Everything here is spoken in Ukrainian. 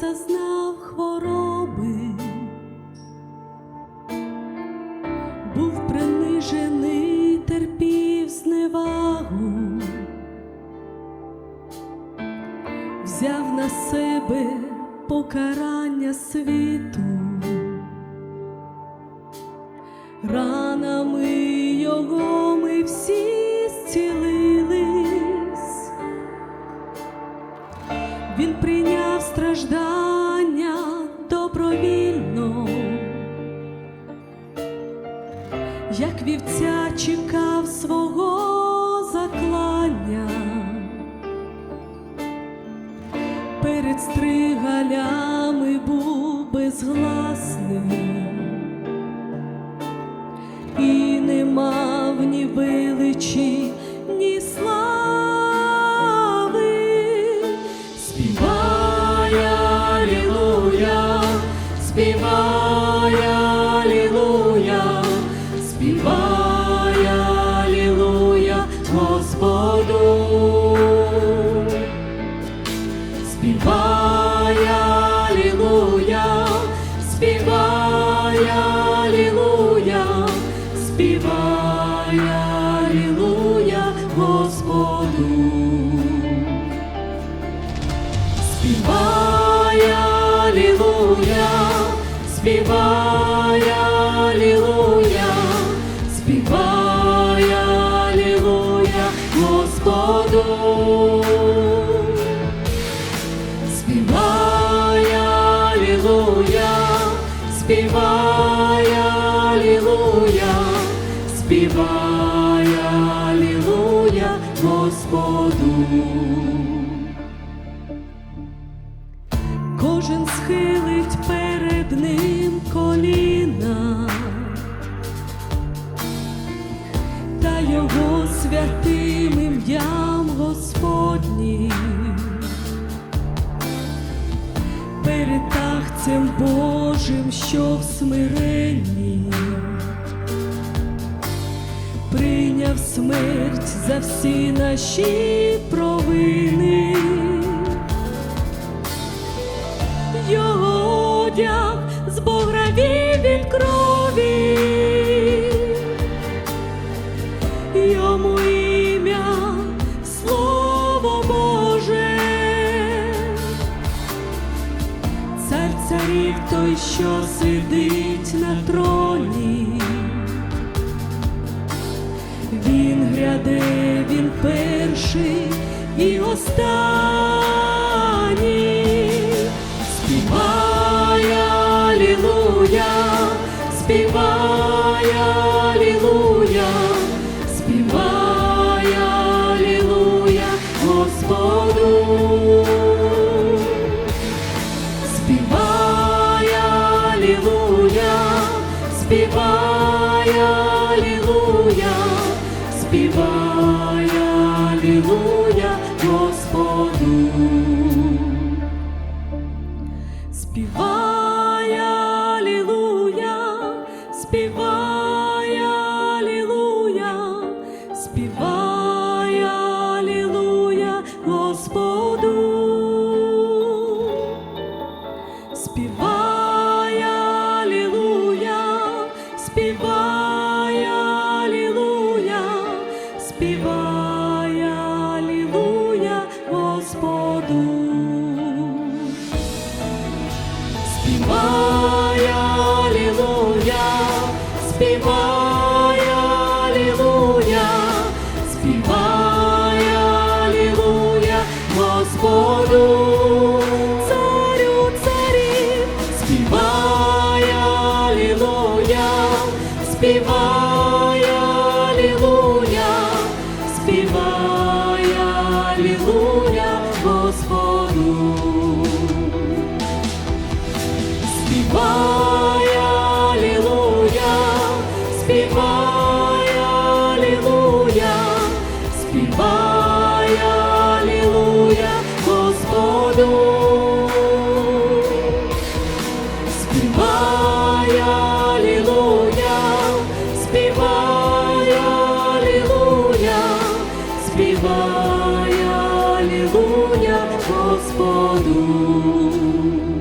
зазнав хвороби, був принижений, терпів зневагу, взяв на себе покарання світу, ранами його ми всі зцілились. Прийняв страждання добровільно, як вівця чекав свого заклання, перед стригалями був безгласним і не мав ні величі, ні слави. Співай, Алілуя, співай, Алілуя, Господу. Співай, Алілуя, співай, Алілуя, співай, Алілуя, Господу. Співай, Алілуя, співай, Алілуя, Господу. Співай, Алілуя, співай, Алілуя, співай, Алілуя, Господу. Кожен схилить перед ним його святим ім'ям Господнім. перед тахцем Божим, що в смиренні, прийняв смерть за всі наші провини, йому ім'я Слово Боже. Цар царів той, що сидить на троні, він гряде, він перший і останній. Співай, Алілуя, співай, Алілуя, Господу. Співай, Алілуя, співай, Алілуя, співай, Алілуя, Господу. Співай, Алілуя, співай, Алілуя, співай, співай, Алілуя, співай, Алілуя, Господу. Царю царів, співай, Алілуя, співай, Алілуя, співай, Алілуя, Господу. doğdum